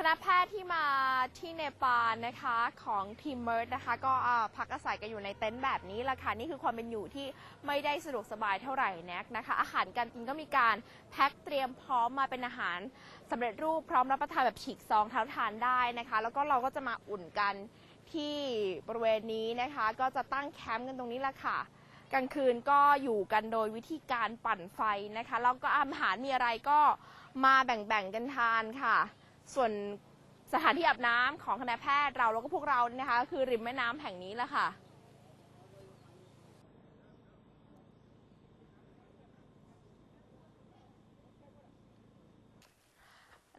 คณะแพทย์ที่มาที่เนปาลนะคะของทีมเมิร์ดนะคะ ก็พักอาศัยกันอยู่ในเต็นท์แบบนี้ละค่ะนี่คือความเป็นอยู่ที่ไม่ได้สะดวกสบายเท่าไหร่นักนะคะ อาหารการกินก็มีการแพ็คเตรียมพร้อมมาเป็นอาหารสำเร็จรูปพร้อมรับประทานแบบฉีกซองเท้าทานได้นะคะ แล้วก็เราก็จะมาอุ่นกันที่บริเวณนี้นะคะ ก็จะตั้งแคมป์กันตรงนี้ละค่ะกลางคืนก็อยู่กันโดยวิธีการปั่นไฟนะคะแล้วก็อาหารมีอะไรก็มาแบ่งๆกันทานค่ะ ส่วนสถานที่อาบน้ำของคณะแพทย์เราแล้วก็พวกเราเนี่ยนะคะก็คือริมแม่น้ำแห่งนี้แหละค่ะ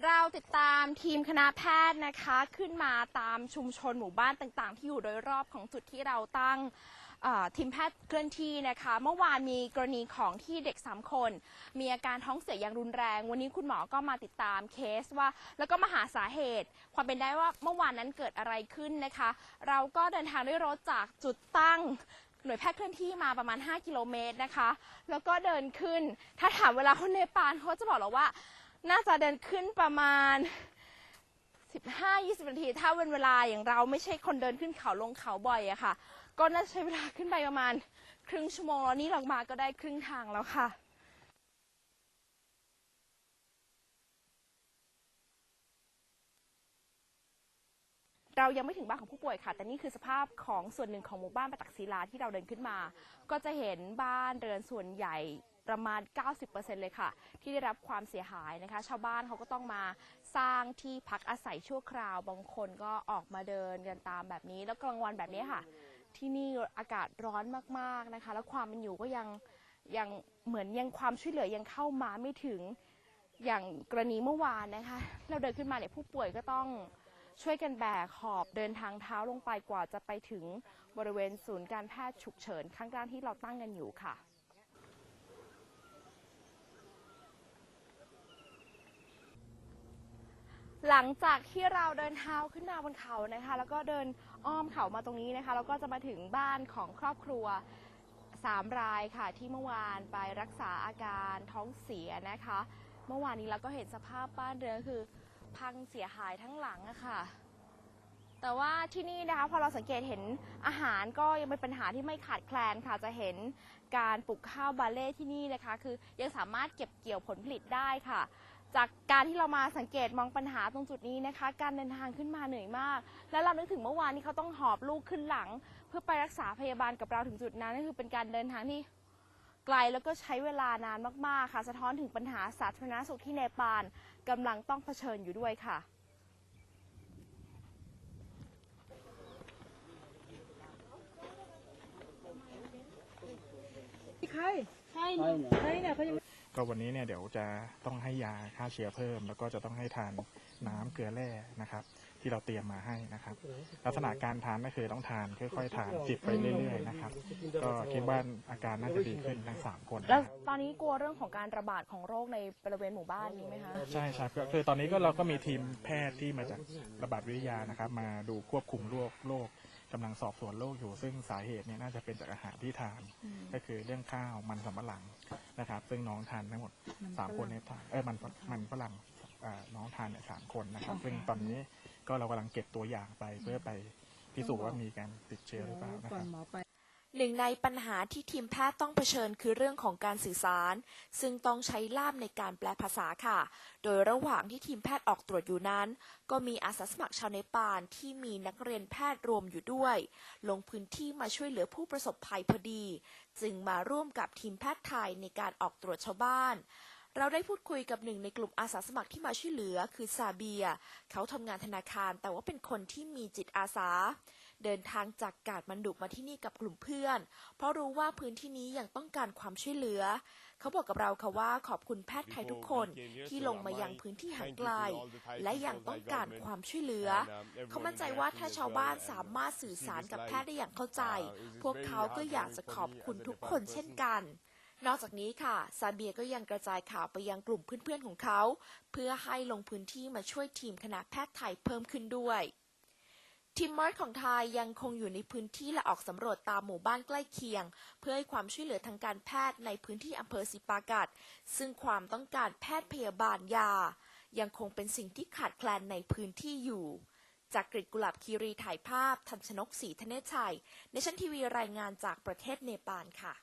เราติดตามทีมคณะแพทย์นะคะ ขึ้นมาตามชุมชนหมู่บ้านต่างๆ ที่อยู่โดยรอบของจุดที่เราตั้ง ทีมแพทย์เคลื่อนที่นะคะ เมื่อวานมีกรณีของที่เด็ก 3 คน มีอาการท้องเสียอย่างรุนแรง วันนี้คุณหมอก็มาติดตามเคสว่า แล้วก็มาหาสาเหตุ ความเป็นได้ว่าเมื่อวานนั้นเกิดอะไรขึ้นนะคะ เราก็เดินทางด้วยรถจากจุดตั้งหน่วยแพทย์เคลื่อนที่มาประมาณ 5 กิโลเมตรนะคะ แล้วก็เดินขึ้น ถ้าถามเวลาคนเนปาลเขาจะบอกเราว่า น่าจะเดินขึ้นประมาณ 15-20 นาที ถ้าเป็นเวลาอย่างเราไม่ใช่คนเดินขึ้นเขาลงเขาบ่อยอะค่ะ ก็น่าจะใช้เวลาขึ้นไปประมาณ ครึ่งชั่วโมงแล้วนี่เรามาก็ได้ครึ่งทางแล้วค่ะเรายังไม่ถึงบ้านของผู้ป่วยค่ะ แต่นี่คือสภาพของส่วนหนึ่งของหมู่บ้านประตักศิลาที่เราเดินขึ้นมา ก็จะเห็นบ้านเรือนส่วนใหญ่ประมาณ 90%เลยค่ะ ที่ได้รับความเสียหายนะคะ ชาวบ้านเขาก็ต้องมาสร้างที่พักอาศัยชั่วคราว บางคนก็ออกมาเดินกันตามแบบนี้ แล้วกลางวันแบบนี้ค่ะ ที่นี่อากาศร้อนมากๆนะคะ แล้วความเป็นอยู่ก็ยังยังเหมือนยังความช่วยเหลือยังเข้ามาไม่ถึงอย่างกรณีเมื่อวานนะคะ เราเดินขึ้นมาเนี่ยผู้ป่วยก็ต้องช่วยกันแบกหอบเดินทางเท้าลงไปกว่าจะไปถึงบริเวณศูนย์การแพทย์ฉุกเฉินข้างล่างที่เราตั้งกันอยู่ค่ะ หลังจากที่เราเดินเท้าขึ้นมาบนเขานะคะ แล้วก็เดินอ้อมเขามาตรงนี้นะคะ แล้วก็จะมาถึงบ้านของครอบครัวสามรายค่ะ ที่เมื่อวานไปรักษาอาการท้องเสียนะคะ เมื่อวานนี้เราก็เห็นสภาพบ้านเรือนคือ พังเสียหายทั้งหลังอะค่ะ แต่ว่าที่นี่นะคะพอเราสังเกตเห็นอาหารก็ยังเป็นปัญหาที่ไม่ขาดแคลนค่ะจะเห็นการปลูกข้าวบาเล่ที่นี่นะคะ คือยังสามารถเก็บเกี่ยวผลผลิตได้ค่ะ จากการที่เรามาสังเกตมองปัญหาตรงจุดนี้นะคะ การเดินทางขึ้นมาเหนื่อยมาก แล้วเรานึกถึงเมื่อวานที่เขาต้องหอบลูกขึ้นหลัง เพื่อไปรักษาพยาบาลกับเราถึงจุดนั้นนั่นคือเป็นการเดินทางที่ไกลแล้วก็ใช้เวลานานมากๆค่ะ สะท้อนถึงปัญหาสาธารณสุขที่เนปาลกำลังต้องเผชิญอยู่ด้วยค่ะใครใช่ใช่เนี่ยเขายัง ก็วันนี้เนี่ยเดี๋ยวจะต้องให้ยาฆ่าเชื้อเพิ่ม แล้วก็จะต้องให้ทานน้ำเกลือแร่นะครับ ที่เราเตรียมมาให้นะครับ ลักษณะการทานก็คือต้องทานค่อยๆทานจิบไปเรื่อยๆนะครับก็คิดว่าอาการน่าจะดีขึ้นทั้งสามคนแล้วนะครับตอนนี้กลัวเรื่องของการระบาดของโรคในบริเวณหมู่บ้านนี้ไหมคะใช่ครับก็คือตอนนี้ก็เราก็มีทีมแพทย์ที่มาจากระบาดวิทยานะครับ มาดูควบคุมโรคโรค กำลังสอบสวนโรคอยู่ ซึ่งสาเหตุเนี่ยน่าจะเป็นจากอาหารที่ทาน ก็คือเรื่องข้าวมันสำปะหลังนะครับ ซึ่งน้องทานทั้งหมดสามคนในยทานเอ้ยมันมันฝรั่งอ่าน้องทานเนี่ยสามคนนะครับ ซึ่งตอนนี้ก็เรากำลังเก็บตัวอย่างไปเพื่อไปพิสูจน์ว่ามีการติดเชื้อหรือเปล่านะก่คอนรับหมอไป หนึ่งในปัญหาที่ทีมแพทย์ต้องเผชิญคือเรื่องของการสื่อสาร ซึ่งต้องใช้ล่ามในการแปลภาษาค่ะ โดยระหว่างที่ทีมแพทย์ออกตรวจอยู่นั้น ก็มีอาสาสมัครชาวเนปาลที่มีนักเรียนแพทย์รวมอยู่ด้วย ลงพื้นที่มาช่วยเหลือผู้ประสบภัยพอดี จึงมาร่วมกับทีมแพทย์ไทยในการออกตรวจชาวบ้านเราได้พูดคุยกับหนึ่งในกลุ่มอาสาสมัครที่มาช่วยเหลือคือซาเบีย เขาทำงานธนาคารแต่ว่าเป็นคนที่มีจิตอาสา เดินทางจากกาดมันดุมาที่นี่กับกลุ่มเพื่อน เพราะรู้ว่าพื้นที่นี้ยังต้องการความช่วยเหลือ เขาบอกกับเราค่ะว่าขอบคุณแพทย์ไทยทุกคนที่ลงมายังพื้นที่ห่างไกล และยังต้องการความช่วยเหลือ เขามั่นใจว่าถ้าชาวบ้านสามารถสื่อสารกับแพทย์ได้อย่างเข้าใจ พวกเขาก็อยากจะขอบคุณทุกคนเช่นกันนอกจากนี้ค่ะ ซาเบียก็ยังกระจายข่าวไปยังกลุ่มเพื่อนๆของเขา เพื่อให้ลงพื้นที่มาช่วยทีมคณะแพทย์ไทยเพิ่มขึ้นด้วย ทีมมอร์ของไทยยังคงอยู่ในพื้นที่และออกสำรวจตามหมู่บ้านใกล้เคียง เพื่อให้ความช่วยเหลือทางการแพทย์ในพื้นที่อำเภอสิปากัดซึ่งความต้องการแพทย์พยาบาลยา ยังคงเป็นสิ่งที่ขาดแคลนในพื้นที่อยู่ จากกริดกุหลาบคีรีถ่ายภาพ ทันชนกศรีธเนศชัยในชั้นทีวีรายงานจากประเทศเนปาลค่ะ